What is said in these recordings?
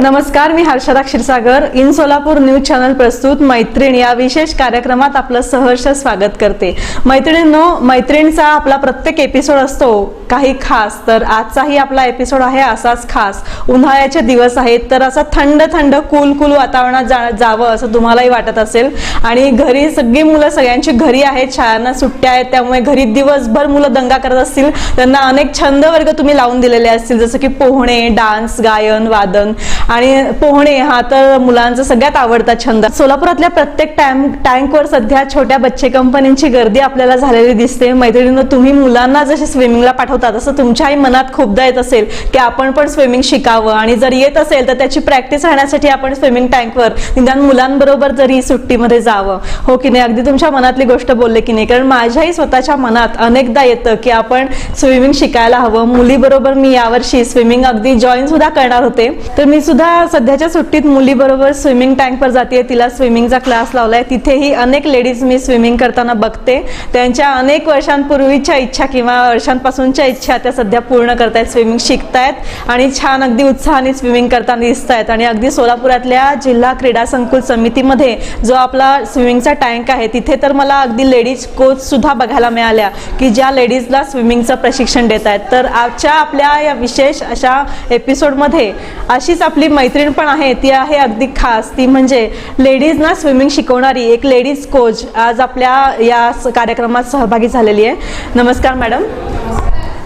नमस्कार मी Harshada Kshirsagar. In Solapur news channel प्रस्तुत मैत्रीण. या विशेष कार्यक्रमात आपलं सहर्ष स्वागत करते. मैत्रिणींनो मैत्रिणीचा आपला प्रत्येक एपिसोड असतो काही खास तर आजचाही आपला एपिसोड आहे असाच खास. उन्हाळ्याचे दिवस आहेत तर असं थंड थंड कूल कूल वातावरणात जा जावं असं तुम्हालाही वाटत असेल. आणि घरी सगळी मुलं सगळ्यांची घरी आहेत शाळांना सुट्ट्या आहेत त्यामुळे घरी दिवसभर मुलं दंगा करत असतील. त्यांना अनेक छंद वर्ग तुम्ही लावून दिलेले असतील जसं की पोहणे डान्स गायन वादन. आणि पोहणे हा तर मुलांचा सगळ्यात आवडता छंद. सोलापुरातल्या प्रत्येक टँक टँकवर सध्या छोट्या बच्चे कंपन्यांची गर्दी आपल्याला झालेली दिसते. मैत्रिणींनो तुम्ही मुलांना जसे स्विमिंगला पाठवता तसं तुमच्याही मनात खूपदा येत असेल की आपण पण स्विमिंग शिकावं. आणि जर येत असेल तर त्याची प्रॅक्टिस राहण्यासाठी आपण स्विमिंग टँकवर निदान मुलांबरोबर जरी सुट्टीमध्ये जावं. हो की नाही? अगदी तुमच्या मनातली गोष्ट बोलले की नाही. कारण माझ्याही स्वतःच्या मनात अनेकदा येतं की आपण स्विमिंग शिकायला हवं. मुलीबरोबर मी यावर्षी स्विमिंग अगदी जॉईन सुद्धा करणार होते. तर मी सुद्धा सध्याच्या सुट्टीत मुलीबरोबर स्विमिंग टँकवर जाते तिला स्विमिंगचा क्लास लावलाय. तिथेही अनेक लेडीज मी स्विमिंग करताना बघते. त्यांच्या अनेक वर्षांपूर्वीच्या इच्छा किंवा वर्षांपासूनच्या इच्छा त्या सध्या पूर्ण करतायत स्विमिंग शिकतायत आणि छान अगदी उत्साहाने स्विमिंग करताना दिसत आहेत आणि अगदी सोलापुरातल्या जिल्हा क्रीडा संकुल समितीमध्ये जो आपला स्विमिंगचा टँक आहे तिथे तर मला अगदी लेडीज कोच सुद्धा बघायला मिळाल्या की ज्या लेडीजला स्विमिंगचं प्रशिक्षण देत आहेत तर आजच्या आपल्या या विशेष अशा एपिसोडमध्ये अशीच आपली मैत्रीण पण आहे ती आहे अगदी खास. ती म्हणजे लेडीजना स्विमिंग शिकवणारी एक लेडीज कोच. आज आपल्या या कार्यक्रमात सहभागी झालेली आहे. नमस्कार मॅडम.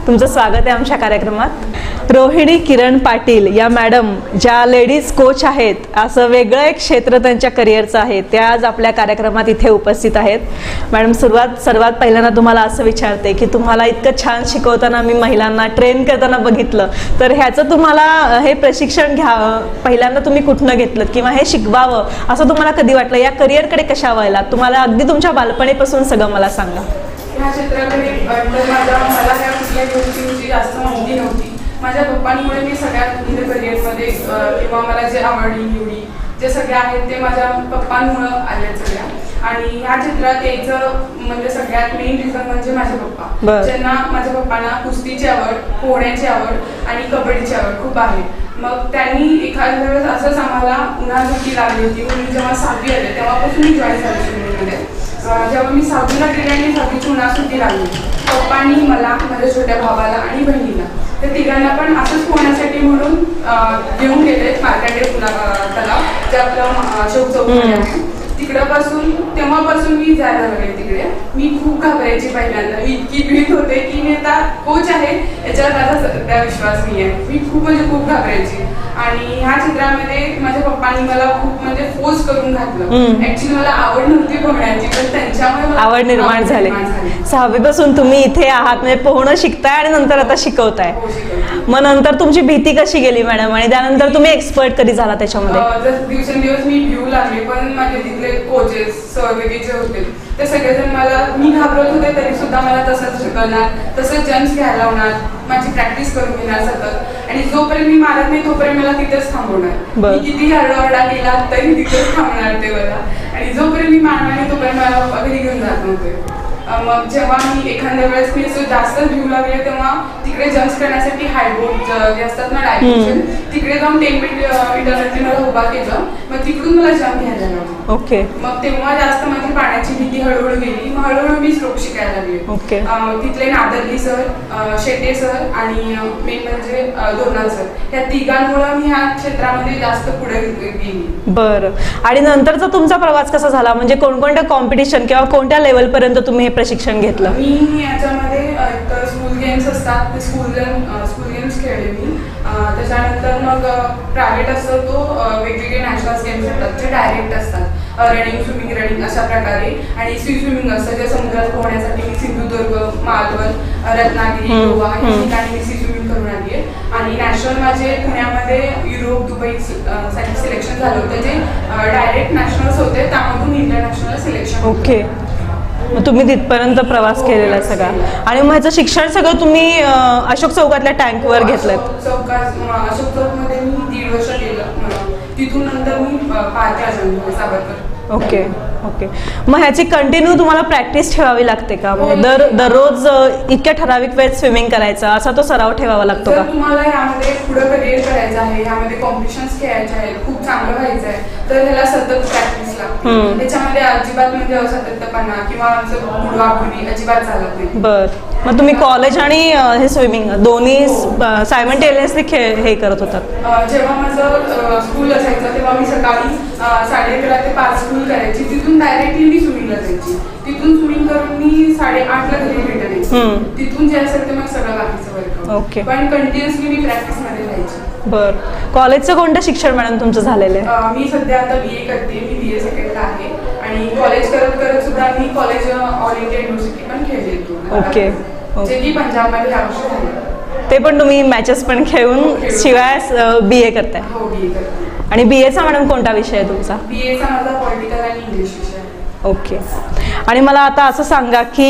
तुमचं स्वागत आहे आमच्या कार्यक्रमात. रोहिणी किरण पाटील या मॅडम ज्या लेडीज कोच आहेत असं वेगळं एक क्षेत्र त्यांच्या करिअरचं आहे त्या आज आपल्या कार्यक्रमात इथे उपस्थित आहेत. मॅडम सुरुवात सर्वात पहिल्यांदा तुम्हाला असं विचारते की तुम्हाला इतकं छान शिकवताना मी महिलांना ट्रेन करताना बघितलं तर ह्याचं तुम्हाला हे प्रशिक्षण घ्या पहिल्यांदा तुम्ही कुठनं घेतलं किंवा हे शिकवावं असं तुम्हाला कधी वाटलं? या करिअरकडे कशा व्हायला तुम्हाला अगदी तुमच्या बालपणीपासून सगळं मला सांगा. ह्या क्षेत्राकडे माझा मला ह्या कुठल्या गोष्टींची जास्त माहिती नव्हती. माझ्या पप्पांमुळे मी सगळ्यात इथे करिअरमध्ये किंवा मला जे आवडली निवडी जे सगळे आहेत ते माझ्या पप्पांमुळं आले सगळ्या. आणि ह्या चित्रात यायचं म्हणजे सगळ्यात मेन रिझन म्हणजे माझे पप्पा. ज्यांना माझ्या पप्पांना कुस्तीची आवड पोहण्याची आवड आणि कबड्डीची आवड खूप आहे. मग त्यांनी एखाद्या वेळेस असंच आम्हाला उन्हाळ्यात सुट्टी लागली होती म्हणून जेव्हा सहावी आले तेव्हापासून मी जॉईन झाले स्विमिंगमध्ये जेव्हा मी सहावीला गेले आणि सहावीची उन्हाळ्यात सुट्टी लागली पप्पांनी मला माझ्या छोट्या भावाला आणि बहिणीला तर तिघांना पण असंच पोहण्यासाठी म्हणून घेऊन गेले मार्कांडे पुला तलाव जे आपलं अं, अशोक चौक आहे. तिकडं पासून तेव्हापासून मी जायला लागले तिकडे. मी खूप घाबरायची पहिल्यांदा. मी इतकी भीत होते की मी आता कोच आहे याच्यावर माझा सध्या विश्वास नाही आहे मी खूप म्हणजे खूप घाबरायची. आणि ह्या चित्रामध्ये माझ्या पप्पांनी मला खूप म्हणजे फोर्स करून घातलं. ऍक्च्युली मला आवड नव्हती पोहण्याची पण आवड निर्माण झाली. सहावीपासून तुम्ही इथे आहात म्हणजे पोहणं शिकताय आणि नंतर आता शिकवताय. हो. मग नंतर तुमची भीती कशी गेली मॅडम? आणि त्यानंतर तुम्ही एक्सपर्ट कधी झाला त्याच्यामध्ये? दिवसेंदिवस मी भिऊ लागले पण माझे तिथले कोचेस जे होते ते सगळेजण मला मी घाबरत होते तरी सुद्धा मला तसंच शिकवणार तसंच जम्प्स घ्यायला लावणार माझी प्रॅक्टिस करून घेणार सतत. आणि जोपर्यंत मी मारत नाही तोपर्यंत मला तिथेच थांबवणार. मी किती हरडाओरडा केला तरी तिथेच थांबणार ते मला आणि जोपर्यंत मी मारणार नाही तोपर्यंत मला घरी घेऊन जात नव्हते. मग जेव्हा मी एखाद्या वेळेस मी जास्त भिऊ लागले तेव्हा तिकडे जम्प्स करण्यासाठी हायबोट जे असतात ना डायमेन्शन तिकडे जाऊन टेन मीटरवरती मला उभा केलं. मग तिकडून मला जम्प घ्यायला लागला. ओके मग तेव्हा जास्त माझी पाण्याची भीती हळूहळू गेली. मग हळूहळू मी स्ट्रोक शिकायला लागले. ओके. तिथले नादर्ली सर शेटे सर आणि मेन म्हणजे दोनाल सर या तिघांमुळे मी ह्या क्षेत्रामध्ये जास्त पुढे गेली. बरं. आणि नंतरचा तुमचा प्रवास कसा झाला? म्हणजे कोणकोणत्या कॉम्पिटिशन किंवा कोणत्या लेवल पर्यंत तुम्ही हे प्रशिक्षण घेतलं? मी याच्यामध्ये एक गेम्स असतात ते स्कूल स्कूल गेम्स खेळले मी. त्याच्यानंतर मग प्रायव्हेट असतो तो वेगवेगळे नॅशनल गेम्स असतात जे डायरेक्ट असतात. रनिंग स्विमिंग रनिंग अशा प्रकारे. आणि सी स्विमिंग असतं जे समुद्रात पोहण्यासाठी मी सिंधुदुर्ग मालवण रत्नागिरी गोवा या. ठिकाणी मी सी स्विमिंग करून आली आहे. आणि नॅशनल माझे पुण्यामध्ये युरोप दुबई साठी सिलेक्शन झालं होतं जे डायरेक्ट नॅशनल्स होते त्यामधून इंटरनॅशनल सिलेक्शन ओके मग तुम्ही तिथपर्यंत प्रवास केलेला सगळा. आणि मग ह्याचं शिक्षण सगळं तुम्ही अं, अशोक चौकातल्या टँकवर घेतलं अशोक चौकात म- अशोक चौकमध्ये मी दीड वर्ष केलं मला तिथून नंतर मी अ, पार्ट्या जॉईन सावरकर ओके ओके. मग ह्याची कंटिन्यू तुम्हाला प्रॅक्टिस ठेवावी लागते का? म्हणजे दर दररोज अ, इतक्या ठराविक वेळेत स्विमिंग करायचा असा तो सराव ठेवावा लागतो का? जर तुम्हाला यामध्ये पुढे करिअर करायचं आहे यामध्ये कॉम्पिटिशन्स खेळायचे आहेत खूप चांगलं व्हायचं आहे तर ह्याला सतत प्रॅक्टिस लागते. हम्म. त्याच्यामध्ये अजिबात म्हणजे असातत्यपणा किंवा अजिबात चालत नाही. बर. मग तुम्ही कॉलेज आणि अ, हे स्विमिंग दोन्ही सायमल्टेनियसली खेळ हे करत होतात. अ, जेव्हा माझं स्कूल असायचं तेव्हा मी सकाळी अ, साडे अकरा ते पाच स्कूल करायची. तिथून डायरेक्टली मी स्विमिंगला जायची. तिथून स्विमिंग करून मी साडेआठला घरी रिटर्न हम्म. तिथून जे असेल ते मग सगळं बाकीचं Okay. वर्क पण कंटिन्युअसली मी प्रॅक्टिसमध्ये राहायची. बर. कॉलेजचं कोणतं शिक्षण मॅडम तुमचं झालेलं आहे? अ, मी सध्या आता बी ए करते मी बी ए सेकंडला आहे. आणि कॉलेज करत करत सुद्धा मी कॉलेज ऑल इंडिया युनिव्हर्सिटी पण खेळले Okay. जे की पंजाबमध्ये वर्षी झालं. ते पण तुम्ही मॅचेस पण खेळून शिवाय बी ए करताय. हो बी ए करते. आणि बी एचा मॅडम कोणता विषय आहे तुमचा? बी एचा माझा पॉलिटिकल आणि इंग्लिश विषय आहे. ओके. आणि मला आता असं सांगा की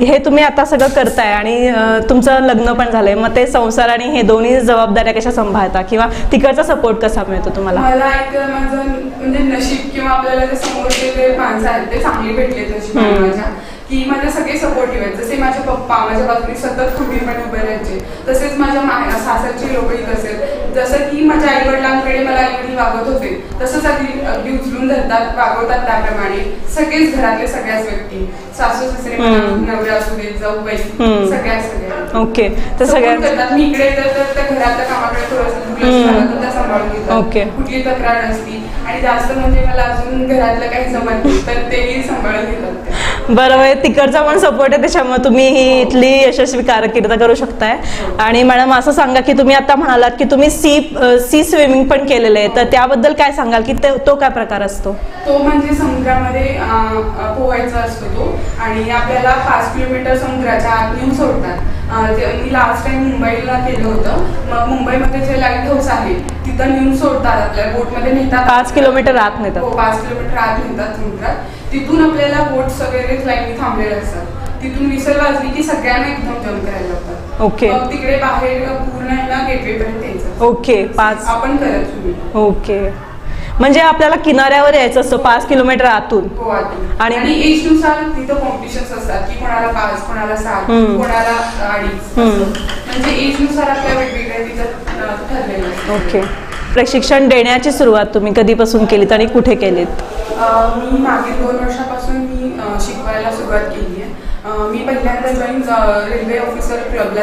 हे तुम्ही आता सगळं करताय आणि तुमचं लग्न पण झालंय. मग ते संसार आणि हे दोन्ही जबाबदाऱ्या कशा सांभाळता? किंवा तिकडचा सपोर्ट कसा मिळतो तुम्हाला? मला एक माझं म्हणजे नशीब किंवा आपल्याला जे समोरचे जे माणसं आहेत ते चांगली भेटले नशीब हम्म. माझ्या. की माझे सगळे सपोर्टिव्ह आहेत जसे माझे पप्पा माझ्या बाजूने सतत खंबीरपणे उभे राहायचे तसेच माझ्या सासरचे लोकही तसेच. जसं की माझ्या आई वडिलांकडे मला वडील वागत होते तसंच अगदी अगदी उचलून धरतात वागवतात त्याप्रमाणे सगळेच घरातले सगळ्याच व्यक्ती सासू सासरे. नवरे असू देत जाऊबाई हम्म. सगळ्या सगळ्या ओके तर सगळ्या करतात मी इकडे तर तर घरातल्या कामाकडे थोडंसं दुर्लक्ष. झालं तर त्या सांभाळून घेतात Okay. कुठली तक्रार नसती आणि जास्त म्हणजे मला अजून घरातलं काही जमत नाही तर तेही सांभाळून घेतात. बरं म्हणजे तिकडचा पण सपोर्ट आहे त्याच्यामुळे तुम्ही ही इथली यशस्वी कारकीर्द करू शकताय आणि मॅडम असं सांगा की तुम्ही आता म्हणालात की तुम्ही सी सी स्विमिंग पण केलेलं आहे तर त्याबद्दल काय सांगाल की ते- तो काय प्रकार असतो? तो म्हणजे समुद्रामध्ये पोहायचा असतो तो. आणि आपल्याला पाच किलोमीटर समुद्राच्या आत नेऊन सोडतात. मी लास्ट टाइम मुंबईला केलं होतं. मग मुंबईमध्ये जे लाइट हाऊस आहे तिथं नेऊन सोडतात आपल्या बोटमध्ये नेतात पाच किलोमीटर आत नेतात. हो पाच किलोमीटर आत नेतात समुद्रात. तिथून आपल्याला बोट्स वगैरे लाईनी थांबलेले असतात. तिथून विसर वाजली की सगळ्यांना एकदम जम्प करायला लागतात. ओके. तिकडे बाहेर पूर्ण गेटवे पर्यंत ओके पाच. आपण करत ओके. म्हणजे आपल्याला किनाऱ्यावर यायचं असतं पाच किलोमीटर आतून हो आणि- आणि एजनुसार तिथं कॉम्पिटिशन्स असतात की कोणाला पाच कोणाला सात हम्म. कोणाला अडीच हम्म. असं. म्हणजे एजनुसार आपल्या वेगवेगळ्या तिथं अं, ठरलेलं असतं. ओके प्रशिक्षण देण्याची सुरुवात तुम्ही कधीपासून केलीत आणि कुठे केलीत मी मागील दोन वर्षापासून मी शिकवायला सुरुवात केली आहे मी पहिल्यांदा जॉईन रेल्वे ऑफिसर क्लबला.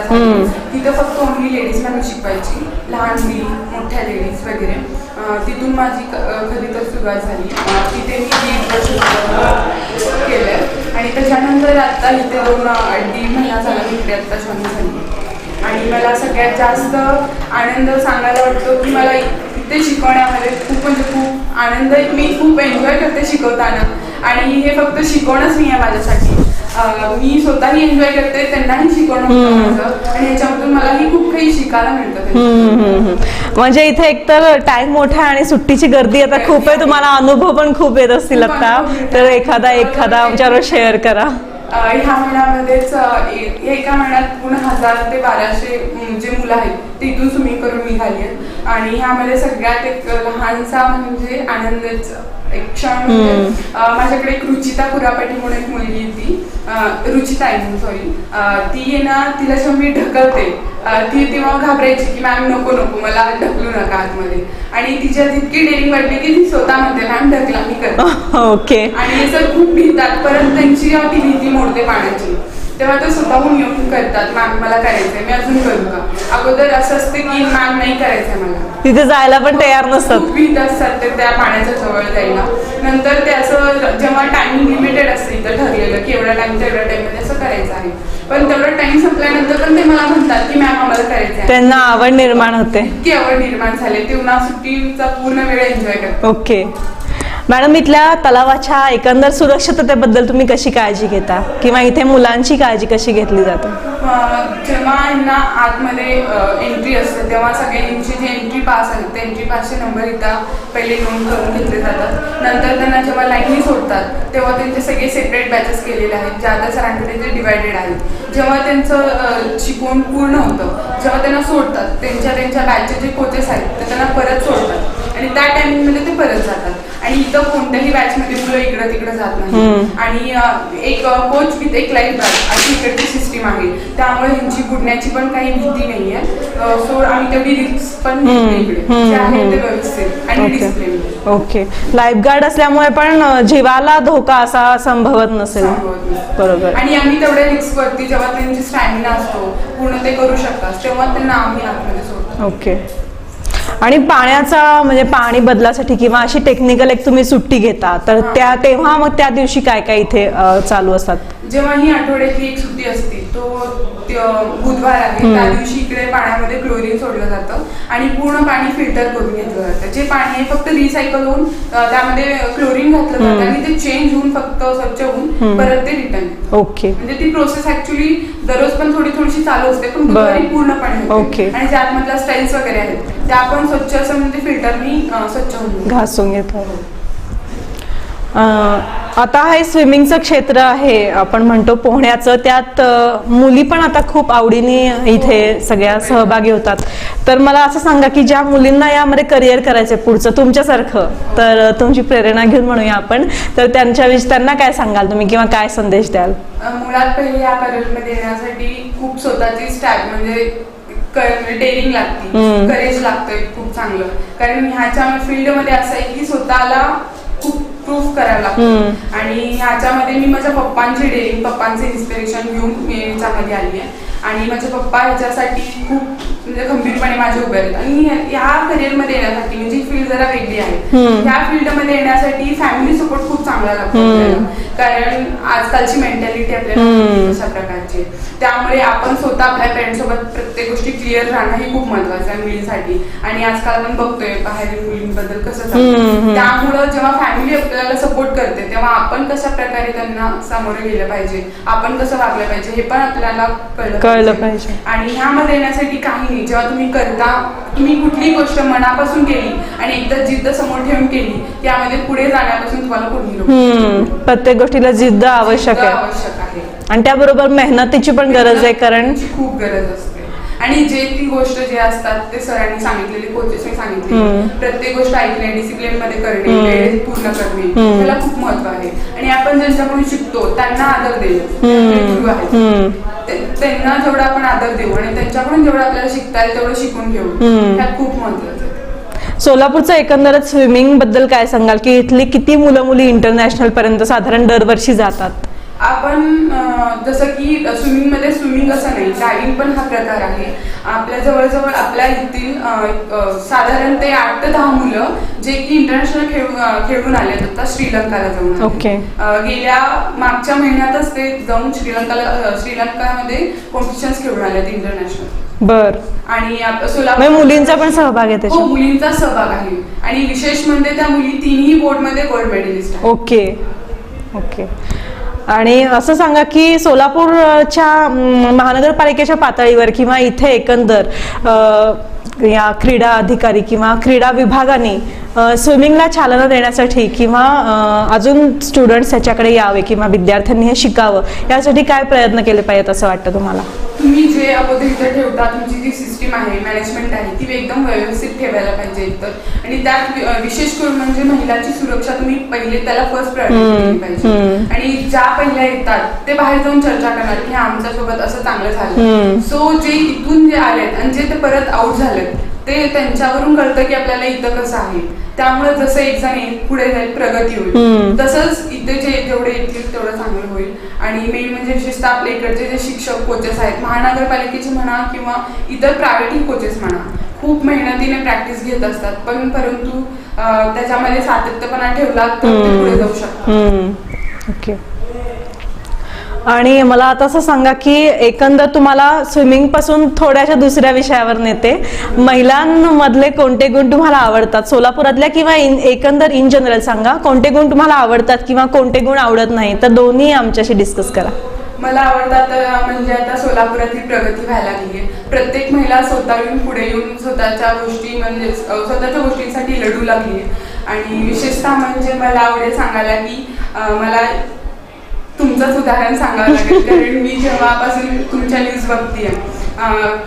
तिथं फक्त ओनली लेडीजला मी शिकवायची लहान मुली मोठ्या लेडीज वगैरे तिथून माझी खरी तर सुरुवात झाली. तिथे मी दीड वर्ष केलं आणि त्याच्यानंतर आता इथे दोन अं, दीड महिना झाला मी इकडे आता जॉईन झाली. आणि मला सगळ्यात जास्त आनंद सांगायला वाटतो की मला इथे शिकवण्यामध्ये खूप म्हणजे खूप आनंद मी खूप एन्जॉय करते शिकवताना. आणि हे फक्त शिकवणंच नाही आहे माझ्यासाठी मी स्वतःही एन्जॉय करते त्यांनाही शिकवणं आणि ह्याच्यामधून मलाही खूप काही शिकायला मिळतं. म्हणजे इथे एकतर टाइम मोठा आहे आणि सुट्टीची गर्दी आता खूप आहे. तुम्हाला अनुभव पण खूप येत असतील आता. तर एखादा एखादा आमच्यावर शेअर करा. ह्या महिन्यामध्येच एका महिन्यात पूर्ण हजार ते बाराशे जे मुलं आहेत ते इथून स्विमिंग करून निघाली आहेत. आणि ह्यामध्ये सगळ्यात एक लहानसा म्हणजे आनंदच एक क्षण म्हणजे माझ्याकडे एक रुचिता कुरापाटी म्हणून एक मुलगी होती. अ, रुचिता आहे सॉरी ती आहे ना तिला जेव्हा मी ढकलते ती तेव्हा घाबरायची की मॅम नको नको मला ढकलू नका आतमध्ये. आणि तिच्यात इतकी डेअरिंग वाटली की ती स्वतः म्हणते मॅम ढकला मी करते. ओके आणि सर खूप भीतात परत त्यांची ती भीती मोडते पाण्याची. तेव्हा ते स्वतःहून येऊन करतात मॅम मला करायचंय मी अजून करू का? अगोदर असं असतं की मॅम नाही करायचंय मला. तिथे जायला पण तयार नसतात. खूप भीत असतात ते त्या पाण्याच्या जवळ जायला. नंतर ते असं जेव्हा टायमिंग लिमिटेड असतं इथं ठरलेलं की एवढ्या टाइम तेवढ्या टाइममध्ये असं करायचं आहे. पण तेवढा टाइम संपल्यानंतर पण ते मला म्हणतात की मॅम आम्हाला करायचं आहे त्यांना आवड निर्माण होते. इतकी आवड निर्माण झाली. ते उन्हा सुट्टीचा पूर्ण वेळ एन्जॉय करतात. ओके. मॅडम इथल्या तलावाच्या एकंदर सुरक्षिततेबद्दल तुम्ही कशी काळजी घेता? किंवा इथे मुलांची काळजी कशी घेतली जाते? जेव्हा यांना आतमध्ये एंट्री असते तेव्हा सगळ्यांची जे एंट्री पास आहेत ते एंट्री पासचे नंबर इथं पहिले नोंद करून घेतले जातात. नंतर त्यांना जेव्हा लाईननी सोडतात तेव्हा त्यांचे सगळे सेपरेट बॅचेस केलेले आहेत ज्या आता सरांकडे ते डिवायडेड आहेत. जेव्हा त्यांचं अं, शिकवून पूर्ण होतं जेव्हा त्यांना सोडतात त्यांच्या त्यांच्या बॅचचे जे कोचेस आहेत ते त्यांना परत सोडतात. आणि त्या टायमिंगमध्ये ते परत जातात. आणि इथं कोणत्याही बॅच मध्ये मुलं इकडं तिकडं जात नाही. आणि एक कोच विथ एक लाईफ गार्ड अशी इकडची सिस्टीम आहे. त्यामुळे ह्यांची बुडण्याची पण काही भीती नाहीये. सो आम्ही तेवढी रिस्क पण इकडे. आहे ते. व्यवस्थित आणि ओके. ओके. लाईफगार्ड असल्यामुळे पण जीवाला धोका असा संभवत नसेल. संभवत नसेल. बरोबर. आणि आम्ही तेवढ्या रिस्क वरती जेव्हा त्यांची स्टॅमिना असतो पूर्ण ते करू शकतात तेव्हा त्यांना आम्ही आतमध्ये सोडतो. ओके. आणि पाण्याचा म्हणजे पाणी बदलासाठी किंवा अशी टेक्निकल एक तुम्ही सुट्टी घेता तर. त्या तेव्हा मग त्या दिवशी काय काय इथे चालू असतात जेव्हा ही आठवड्यातली एक सुट्टी असते तो बुधवार आहे. त्या दिवशी इकडे पाण्यामध्ये क्लोरीन सोडलं जातं आणि पूर्ण पाणी फिल्टर करून घेतलं जातं जे पाणी आहे फक्त रिसायकल होऊन त्यामध्ये क्लोरीन घातलं जातं. आणि ते चेंज होऊन फक्त स्वच्छ होऊन. परत ते रिटर्न ओके म्हणजे ती प्रोसेस ऍक्च्युली दररोज पण थोडी थोडीशी चालू असते पण बुधवारी बरं. पूर्णपणे. ओके. आणि ज्या आतमधल्या स्टाईल्स वगैरे आहेत त्या पण स्वच्छ असं म्हणजे फिल्टरनी स्वच्छ होऊन. घासून घेतो आता हे स्विमिंगचं क्षेत्र आहे आपण म्हणतो पोहण्याचं. त्यात मुली पण आता खूप आवडीने इथे सगळ्या सहभागी होतात. तर मला असं सांगा की ज्या मुलींना यामध्ये करिअर करायचं पुढचं तुमच्यासारखं तर तुमची प्रेरणा घेऊन म्हणूया आपण. तर त्यांच्याविषयी त्यांना काय सांगाल तुम्ही किंवा काय संदेश द्याल? मुळात पहिले या करिअरमध्ये येण्यासाठी खूप स्वतःची स्टॅप म्हणजे डेअरिंग लागते. करेज लागतंय खूप चांगलं. कारण ह्याच्या फील्डमध्ये असं आहे की स्वतःला खूप प्रूफ करावं लागतं. आणि ह्याच्यामध्ये मी माझ्या पप्पांची डेअरिंग पप्पांचे इन्स्पिरेशन घेऊन मी याच्यामध्ये आली आहे आणि माझे पप्पा ह्याच्यासाठी खूप म्हणजे खंबीरपणे माझे उभे आहेत आणि ह्या- करिअरमध्ये येण्यासाठी म्हणजे फील्ड जरा वेगळी आहे. ह्या फील्डमध्ये येण्यासाठी फॅमिली सपोर्ट खूप चांगला लागतो. कारण आजकालची मेंटॅलिटी आपल्याला कशा प्रकारची. त्यामुळे आपण स्वतः आपल्या पेरेंट्स सोबत प्रत्येक गोष्टी क्लिअर राहणं हे खूप महत्वाचं आहे मुलींसाठी आणि आजकाल आपण बघतोय बाहेरील मुलींबद्दल कसं त्यामुळं जेव्हा फॅमिली आपल्याला सपोर्ट करते तेव्हा आपण कशा प्रकारे त्यांना सामोरं गेलं पाहिजे आपण कसं वागलं पाहिजे हे पण आपल्याला कळलं पाहिजे. आणि ह्यामध्ये येण्यासाठी काही नाही. जेव्हा तुम्ही करता तुम्ही कुठलीही गोष्ट मनापासून केली आणि एकदा जिद्द समोर ठेवून केली त्यामध्ये पुढे जाण्यापासून तुम्हाला कोणी प्रत्येक गोष्टीला जिद्द आवश्यक आहे. आवश्यक आहे. आणि त्याबरोबर मेहनतीची पण गरज आहे कारण खूप गरज असते. आणि जे ती गोष्ट जे असतात ते सरांनी सांगितलेले कोचेसने सांगितले. प्रत्येक गोष्ट ऐकणे डिसिप्लिनमध्ये करणे पूर्ण करणे. त्याला खूप महत्त्व आहे. आणि आपण ज्यांच्याकडून शिकतो त्यांना आदर देणं त्यांना जेवढा आपण आदर देऊ आणि त्यांच्याकडून जेवढं आपल्याला शिकता येईल तेवढं शिकून घेऊ. ह्यात खूप महत्वाचं आहे. सोलापूरचं एकंदरच स्विमिंगबद्दल काय सांगाल? की इथली किती मुलं मुली इंटरनॅशनल पर्यंत साधारण दरवर्षी जातात? आपण जसं की स्विमिंगमध्ये स्विमिंग असं नाही डायव्हिंग पण हा प्रकार आहे. आपल्या जवळजवळ आपल्या अं, साधारण ते आठ ते दहा मुलं जे की इंटरनॅशनल खेळून खेळून आले आता श्रीलंकाला जाऊन. ओके. गेल्या मागच्या महिन्यातच ते जाऊन श्रीलंकाला श्रीलंकामध्ये कॉम्पिटिशन्स खेळून आले इंटरनॅशनल बर. आणि आप- म्हणजे सोलापूर मुलींचा पण सहभाग आहे हो त्याच्यात मुलींचा सहभाग आहे. आणि विशेष म्हणजे त्या मुली तिन्ही बोर्डमध्ये गोल्ड मेडलिस्ट ओके. ओके. आणि असं सांगा की सोलापूरच्या महानगरपालिकेच्या पातळीवर किंवा इथे एकंदर या क्रीडा अधिकारी किंवा क्रीडा विभागाने स्विमिंगला चालना देण्यासाठी किंवा अजून स्टुडंट्स ह्याच्याकडे यावे किंवा विद्यार्थ्यांनी हे शिकावं यासाठी काय प्रयत्न केले पाहिजेत असं वाटतं तुम्हाला? तुम्ही जे अगोदर इथं ठेवता तुमची जी सिस्टीम आहे मॅनेजमेंट आहे ती एकदम व्यवस्थित ठेवायला पाहिजे तर आणि त्यात विशेष करून म्हणजे महिलाची सुरक्षा तुम्ही पहिले त्याला फर्स्ट प्रायोरिटी दिली पाहिजे. आणि ज्या पहिल्या येतात ते बाहेर जाऊन चर्चा करणार की आमच्यासोबत असं चांगलं. झालं सो जे इथून जे आलेत आणि जे ते परत आउट झालेत ते त्यांच्यावरून कळतं की आपल्याला इथं कसं आहे. त्यामुळे जसं एक जण येईल पुढे जाईल प्रगती. होईल. तसंच इथे जे जेवढे येतील तेवढं चांगलं होईल. आणि मेन म्हणजे विशेषतः आपल्या इकडचे जे शिक्षक कोचेस आहेत महानगरपालिकेचे म्हणा किंवा इतर प्रायव्हेट कोचेस म्हणा खूप मेहनतीने प्रॅक्टिस घेत असतात. पण परंतु त्याच्यामध्ये सातत्यपणा ठेवला तर पुढे जाऊ शकतात. ओके आणि मला आता असं सांगा की एकंदर तुम्हाला स्विमिंगपासून थोड्याशा दुसऱ्या विषयावर नेते. महिलांमधले कोणते गुण तुम्हाला आवडतात? सोलापुरातल्या किंवा एकंदर इन जनरल सांगा. कोणते गुण तुम्हाला आवडतात किंवा कोणते गुण आवडत नाही तर दोन्ही आमच्याशी डिस्कस करा. मला आवडतात म्हणजे आता सोलापुरातली प्रगती व्हायला लागली आहे. प्रत्येक महिला स्वतः येऊन पुढे येऊन स्वतःच्या गोष्टी म्हणजे स्वतःच्या गोष्टींसाठी लढू लागली आहे. आणि विशेषतः म्हणजे मला आवडेल सांगायला की मला तुमचंच उदाहरण सांगावं लागेल. कारण मी जेव्हापासून तुमच्या न्यूज बघतीये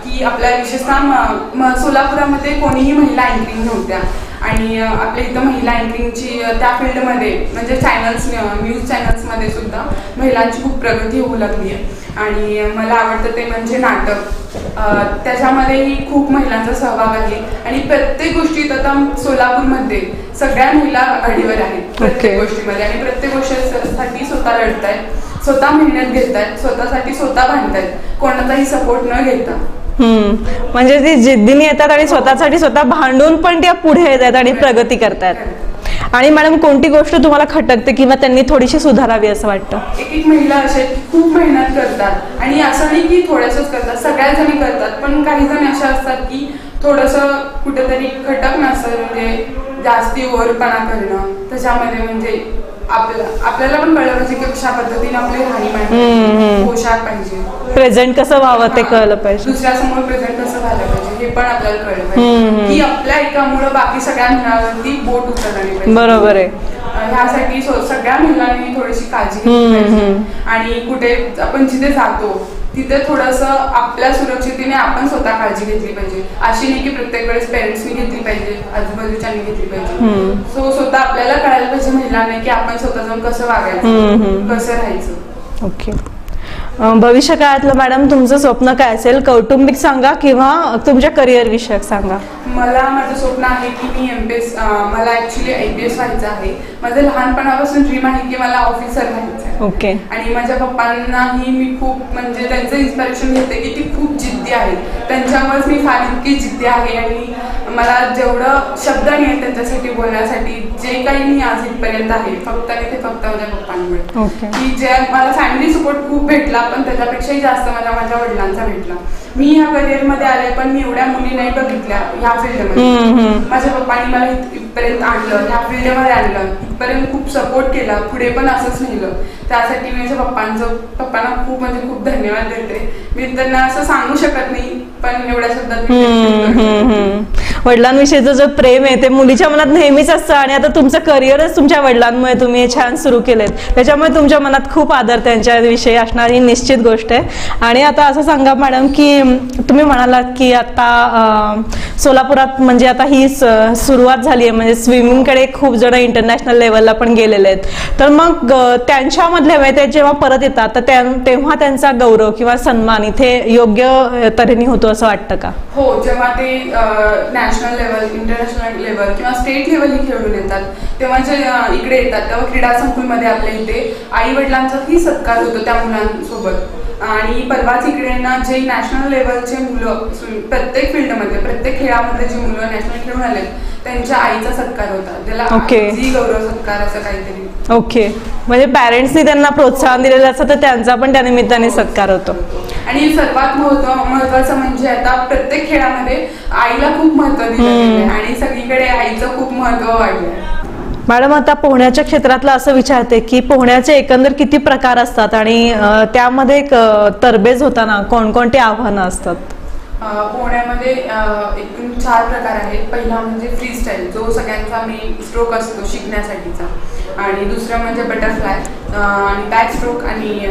की आपल्या विशेषतः सोलापुरामध्ये कोणीही महिला अँकरिंग नव्हत्या. आणि आपल्या इथं महिला अँकरिंगची त्या फील्डमध्ये म्हणजे चॅनल्स न्यूज चॅनल्समध्ये सुद्धा महिलांची खूप प्रगती होऊ लागली आहे आणि मला आवडतं ते म्हणजे नाटक. त्याच्यामध्येही खूप महिलांचा सहभाग आहे. आणि प्रत्येक गोष्टीत आता सोलापूरमध्ये सगळ्या महिला आघाडीवर आहेत प्रत्येक. गोष्टीमध्ये. आणि प्रत्येक गोष्टीसाठी स्वतः लढतायत स्वतः मेहनत घेतायत स्वतःसाठी स्वतः बांधतायत कोणाचाही सपोर्ट न घेता. म्हणजे ती जिद्दीने येतात आणि स्वतःसाठी स्वतः भांडून पण त्या पुढे येतात आणि प्रगती करतात आणि मॅडम कोणती गोष्ट तुम्हाला खटकते किंवा त्यांनी थोडीशी सुधारावी असं वाटतं? एक एक महिला असे खूप मेहनत करतात आणि असं नाही की थोड्याशाच करतात. सगळ्या जणी करतात पण काही जणी अशा असतात की थोडंसं कुठेतरी खटक नसतं म्हणजे जास्ती ओरपणा करणं. त्याच्यामध्ये म्हणजे आपल्याला पण कळलं पाहिजे की कशा पद्धतीने आपली राहणीमान पोशाख पाहिजे. प्रेझेंट कसं व्हावं ते कळलं पाहिजे. दुसऱ्यासमोर प्रेझेंट कसं झालं पाहिजे हे पण आपल्याला कळलं पाहिजे. की आपल्या एकामुळं बाकी सगळ्या मुलांवरती बोट उचललं पाहिजे. बरोबर आहे. ह्यासाठी सगळ्या मुलांनी थोडीशी काळजी घेतली पाहिजे. आणि कुठे आपण जिथे जातो तिथे थोडस आपल्या सुरक्षितेने आपण स्वतः काळजी घेतली पाहिजे अशी नाही की प्रत्येक वेळेस पेरेंट्सनी घेतली पाहिजे आजूबाजूच्यांनी घेतली पाहिजे. सो स्वतः आपल्याला कळायला पाहिजे महिलांना की आपण स्वतः जाऊन कसं वागायचं. कसं राहायचं ओके भविष्य काळातलं मॅडम तुमचं स्वप्न काय असेल? कौटुंबिक सांगा किंवा तुमच्या करिअर विषयक सांगा. मला माझं स्वप्न आहे की मी एम पी एस मला ऍक्च्युली आय पी एस व्हायचं आहे. माझं लहानपणापासून ड्रीम आहे की मला ऑफिसर व्हायचं आहे. ओके. आणि माझ्या पप्पांनाही मी खूप म्हणजे त्यांचं इन्स्पिरेशन घेते की ती खूप जिद्दी आहेत त्यांच्यामुळेच मी फार इतकी जिद्दी आहे आणि मला जेवढं शब्द नाही त्यांच्यासाठी बोलण्यासाठी जे काही मी आज इथपर्यंत आहे फक्त आणि ते फक्त माझ्या पप्पांमुळे. की जे मला फॅमिली सपोर्ट खूप भेटला पण त्याच्यापेक्षाही जास्त मला माझ्या वडिलांचा भेटला. मी ह्या करिअरमध्ये आले पण मी एवढ्या मुली नाही बघितल्या ह्या फील्डमध्ये. माझ्या पप्पांनी मला इथ- इथपर्यंत आणलं ह्या फील्डमध्ये आणलं. इथपर्यंत खूप सपोर्ट केला पुढे पण असंच नेलं त्यासाठी मी माझ्या पप्पांचं पप्पांना खूप म्हणजे खूप धन्यवाद देते. मी त्यांना असं सांगू शकत नाही पण एवढ्या शब्दात वडिलांविषयीचं जे प्रेम आहे ते मुलीच्या मनात नेहमीच असतं आणि आता तुमचं करिअरच तुमच्या वडिलांमुळे तुम्ही हे छान सुरू केलेत. त्याच्यामुळे तुमच्या मनात खूप आदर त्यांच्याविषयी असणार ही निश्चित गोष्ट आहे. आणि आता असं सांगा मॅडम की तुम्ही म्हणालात की आता सोलापुरात म्हणजे आता ही सुरुवात झाली आहे. म्हणजे स्विमिंगकडे खूप जण इंटरनॅशनल लेवलला पण गेलेले आहेत. तर मग त्यांच्यामधले म्हणजे ते जेव्हा परत येतात तर तेव्हा त्यांचा गौरव किंवा सन्मान इथे योग्य तऱ्हेने होतो असं वाटतं का? हो जेव्हा ते नॅशनल लेवल इंटरनॅशनल लेवल किंवा स्टेट लेवलही खेळून येतात. तेव्हा जे इकडे येतात तेव्हा क्रीडा संकुलमध्ये आपल्या इथे आई वडिलांचाही सत्कार होतो त्या मुलांसोबत. आणि परवाच इकडे ना जे नॅशनल लेवलचे मुलं प्रत्येक फील्डमध्ये प्रत्येक खेळामध्ये जी मुलं नॅशनल खेळून आलेत त्यांच्या आईचा सत्कार होता. त्याला Okay. जी गौरव सत्कार असं काहीतरी. ओके. म्हणजे पॅरेंट्सनी त्यांना प्रोत्साहन दिलेलं असतं तर त्यांचा पण त्या निमित्ताने सत्कार होतो. आणि सर्वात महत्त्व महत्वाचं म्हणजे आता प्रत्येक खेळामध्ये आईला खूप महत्त्व दिलं आणि सगळीकडे आईचं खूप महत्त्व वाढलंय. मॅडम आता पोहण्याच्या क्षेत्रातलं असं विचारते की पोहण्याचे एकंदर किती प्रकार असतात आणि त्यामध्ये तरबेज होताना कोणकोणती आव्हानं असतात? पोहण्यामध्ये एकूण चार प्रकार आहेत. पहिला म्हणजे फ्री स्टाईल जो सगळ्यांचा मेन स्ट्रोक असतो शिकण्यासाठीचा. आणि दुसरं म्हणजे बटरफ्लाय आणि बॅक स्ट्रोक आणि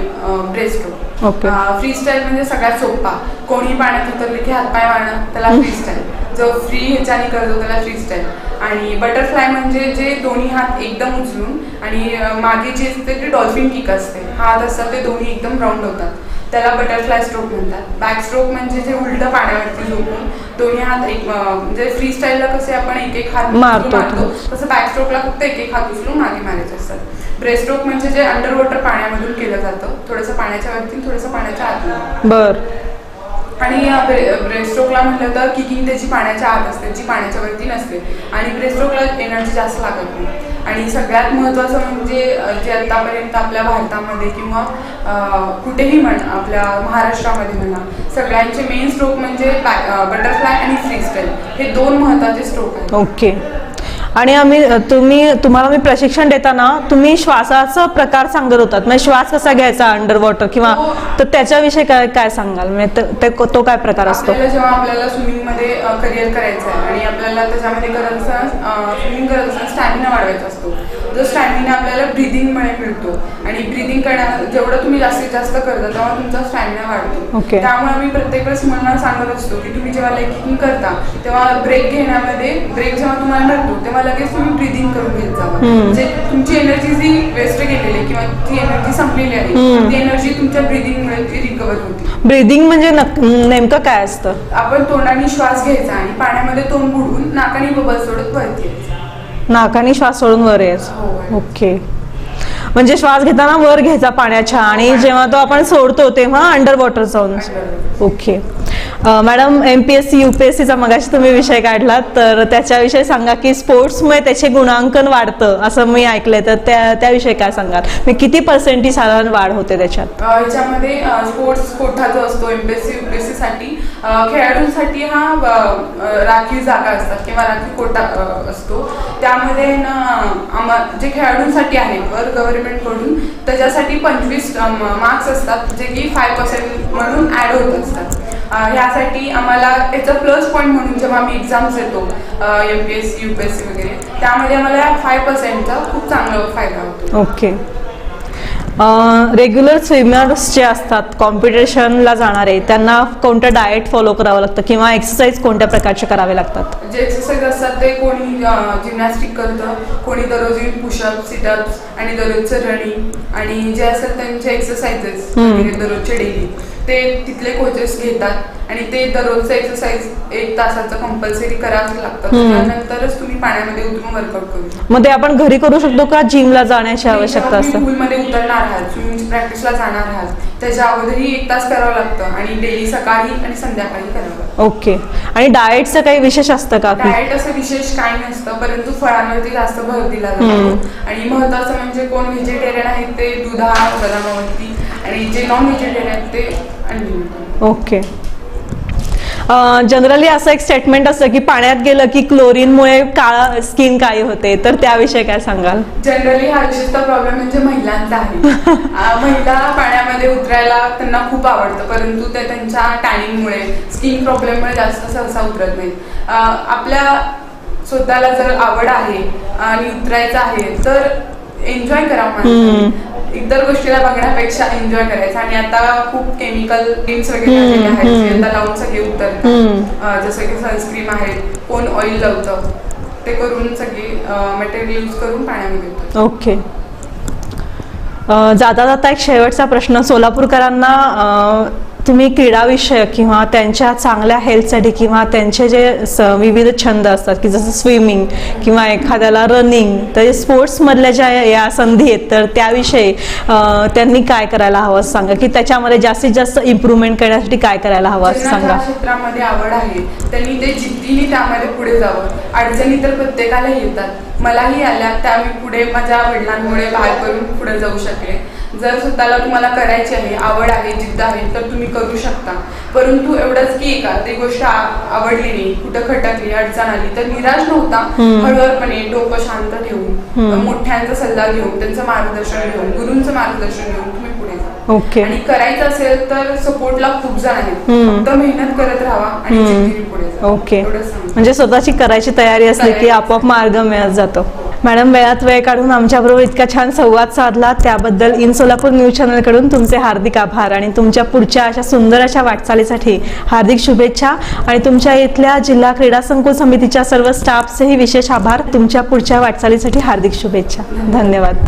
ब्रेस्ट स्ट्रोक. फ्री स्टाईल म्हणजे सगळ्यात सोपा. कोणी पाण्यात उतरले की हातपाय मारणं त्याला फ्री स्टाईल जो फ्री ह्याच्याने करतो त्याला फ्री स्टाईल आणि बटरफ्लाय म्हणजे जे दोन्ही हात एकदम उचलून आणि मागे जे असते ते डॉल्फिन किक असते. हात असतात ते दोन्ही एकदम राऊंड होतात. त्याला बटरफ्लाय स्ट्रोक म्हणतात. बॅक स्ट्रोक म्हणजे जे उलट पाण्यावरती झोपून दोन्ही हात एक म्हणजे फ्री स्टाईलला कसे आपण एक एक हात मारतो. तसं बॅक स्ट्रोकला फक्त एक एक हात उचलून मागे मारायचे असतात. ब्रेस्ट स्ट्रोक म्हणजे जे अंडर वॉटर पाण्यामधून केलं जातं थोडंसं पाण्याच्या वरती थोडंसं पाण्याच्या आतमध्ये. बर. आणि ब्रेस्ट स्ट्रोकला म्हटलं तर किकिंग त्याची पाण्याच्या आत असते जी पाण्याच्या वरती नसते. आणि ब्रेस्ट स्ट्रोकला एनर्जी जास्त लागत नाही. आणि सगळ्यात महत्त्वाचं म्हणजे जे आतापर्यंत आपल्या भारतामध्ये किंवा कुठेही म्हण आपल्या महाराष्ट्रामध्ये म्हणा सगळ्यांचे मेन स्ट्रोक म्हणजे बटरफ्लाय आणि फ्री स्टाईल हे दोन महत्त्वाचे स्ट्रोक आहेत. ओके. आणि आम्ही तुम्ही तुम्हाला मी प्रशिक्षण देताना तुम्ही श्वासाचा प्रकार सांगत होतात. म्हणजे श्वास कसा घ्यायचा अंडर वॉटर किंवा हो. तर त्याच्याविषयी काय काय सांगाल? म्हणजे ते- ते- तो काय प्रकार असतो? जेव्हा आपल्याला स्विमिंगमध्ये करिअर करायचं आहे आणि आपल्याला त्याच्यामध्ये करत असताना स्विमिंग करत असताना स्टॅमिना वाढवायचा असतो. जो स्टॅमिना आपल्याला ब्रिदिंगमुळे मिळतो. आणि ब्रिदिंग करण्या जेवढं तुम्ही जास्तीत जास्त करता तेव्हा तुमचा स्टॅमिना वाढतो. त्यामुळे आम्ही प्रत्येक वेळेस मुलांना सांगत असतो की तुम्ही जेव्हा लेगिंग करता तेव्हा ब्रेक घेण्यामध्ये ब्रेक जेव्हा तुम्हाला मिळतो तेव्हा लगेच तुम्ही ब्रिदिंग करून घेत जावा म्हणजे तुमची एनर्जी जी वेस्ट गेलेली आहे किंवा ती एनर्जी संपलेली आहे ती एनर्जी तुमच्या ब्रिदिंगमुळे ती रिकवर होते. ब्रिदिंग म्हणजे नेमकं काय असतं? आपण तोंडाने श्वास घ्यायचा आणि पाण्यामध्ये तोंड बुडवून नाकाने बबल सोडत वरती. नाकाने श्वास सोडून वर यायचं. हो. ओके. म्हणजे श्वास घेताना वर घ्यायचा पाण्याच्या आणि जेव्हा तो आपण सोडतो तेव्हा अंडर वॉटर जाऊन. Okay. Madam M P S C U P S सीचा मगाशी तुम्ही विषय काढलात तर त्याच्याविषयी सांगा की स्पोर्ट्समुळे त्याचे गुणांकन वाढतं असं मी ऐकलंय. तर त्या त्याविषयी काय सांगाल? मी किती पर्सेंटी साधारण वाढ होते त्याच्यात? याच्यामध्ये स्पोर्ट्स कोठा जो असतो एमपीएससी युपीएससी साठी अ, खेळाडूंसाठी हा राखीव जागा असतात किंवा राखीव कोटा असतो. त्यामध्ये ना आम्हा जे खेळाडूंसाठी आहे वर गव्हर्नमेंटकडून त्याच्यासाठी पंचवीस मार्क्स असतात जे की फाय पर्सेंट म्हणून ऍड होत असतात. ह्यासाठी आम्हाला याचा प्लस पॉईंट म्हणून जेव्हा आम्ही एक्झाम्स देतो M P S C U P S C वगैरे त्यामध्ये आम्हाला फाय पर्सेंटचा खूप चांगला फायदा होतो. ओके रेग्युलर स्विमर्स जे असतात कॉम्पिटिशनला जाणारे त्यांना कोणतं डाएट फॉलो करावं लागतं किंवा एक्सरसाइज कोणत्या प्रकारचे करावे लागतात? जे एक्सरसाइज असतात ते कोणी जिमनॅस्टिक करतं कोणी दररोज पुशअप सिटअप्स आणि दररोजचं रनिंग आणि जे असतात त्यांचे एक्सरसाइजेस दररोजचे डेली ते तिथले कोचेस घेतात आणि ते दररोजचं एक्सरसाइज एक तासाचं कंपल्सरी करावं लागतं. त्यानंतरच तुम्ही पाण्यामध्ये उतरून वर्कआउट करू शकता. मग ते आपण घरी करू शकतो का? जिमला जाण्याची आवश्यकता असते? पूलमध्ये उतरणार आहात स्विमिंग प्रॅक्टिसला जाणार आहात त्याच्या अगोदरही एक तास करावं लागतं आणि डेली सकाळी आणि संध्याकाळी करावं लागतं. ओके. आणि डाएटचं काही विशेष असतं का? की डाएट असं विशेष काही नसतं परंतु फळांवरती जास्त भर दिला जातो. आणि महत्वाचं म्हणजे कोण व्हेजिटेरियन आहेत ते दुधाळ बदामावरती आणि जे नॉन व्हेजिटेरियन आहेत ते ओके जनरली असं एक स्टेटमेंट असतं की पाण्यात गेलं की क्लोरीनमुळे काळा स्किन काळी होते. तर त्याविषयी काय सांगाल? जनरली हा विशेषतः प्रॉब्लेम म्हणजे महिलांचा आहे. महिला पाण्यामध्ये उतरायला त्यांना खूप आवडतं परंतु ते त्यांच्या टॅनिंगमुळे स्किन प्रॉब्लेममुळे जास्त सहसा उतरत नाहीत. आपल्या स्वतःला जर आवड आहे आणि उतरायचं आहे तर एन्जॉय करा. इतर गोष्टीला बघण्यापेक्षा एन्जॉय करायचं. आणि आता खूप केमिकल गेम्स वगैरे आलेले आहेत. जे आता लावून सगळे उतरतात. अं, जसं की सनस्क्रीम आहे कोण ऑइल लावतं ते करून सगळे मटेरियल यूज करून पाण्यामध्ये ओके. जाता जाता एक शेवटचा प्रश्न. सोलापूरकरांना तुम्ही क्रीडाविषयक किंवा त्यांच्या चांगल्या हेल्थसाठी किंवा त्यांचे जे स विविध छंद असतात की जसं स्विमिंग किंवा एखाद्याला रनिंग तर स्पोर्ट्समधल्या ज्या या संधी आहेत तर त्याविषयी त्यांनी काय करायला हवं असं सांगा? की त्याच्यामध्ये जास्तीत जास्त इम्प्रूव्हमेंट करण्यासाठी काय करायला हवं असं सांगा? क्षेत्रामध्ये आवड आहे त्यांनी ते जिद्दीने त्यामध्ये पुढे जावं. अडचणी तर प्रत्येकाला येतात. मलाही आल्या त्या मी पुढे माझ्या वडिलांमुळे बाहेर करून पुढे जाऊ शकले. जर स्वतःला तुम्हाला करायची आहे आवड आहे जिद्द आहे तर तुम्ही करू शकता. परंतु एवढंच की एका ती गोष्ट आवडली नाही कुठं खटकली अडचण आली तर निराश नव्हता. हळूहळूपणे डोकं शांत ठेवून मोठ्यांचा सल्ला घेऊन त्यांचं मार्गदर्शन घेऊन गुरूंचं मार्गदर्शन घेऊन तुम्ही पुढे जा. ओके. आणि करायचं असेल तर सपोर्टला खूप जण आहेत. फक्त मेहनत करत राहा आणि पुढे जा. ओके. म्हणजे स्वतःची करायची तयारी असली की. आपोआप मार्ग मिळत जातो. मॅडम वेळात वेळ काढून आमच्याबरोबर इतका छान संवाद साधला. त्याबद्दल इन सोलापूर न्यूज चॅनलकडून तुमचे हार्दिक आभार आणि तुमच्या पुढच्या अशा सुंदर अशा वाटचालीसाठी हार्दिक शुभेच्छा. आणि तुमच्या इथल्या जिल्हा क्रीडा संकुल समितीच्या सर्व स्टाफचेही विशेष आभार. तुमच्या पुढच्या वाटचालीसाठी हार्दिक शुभेच्छा. धन्यवाद.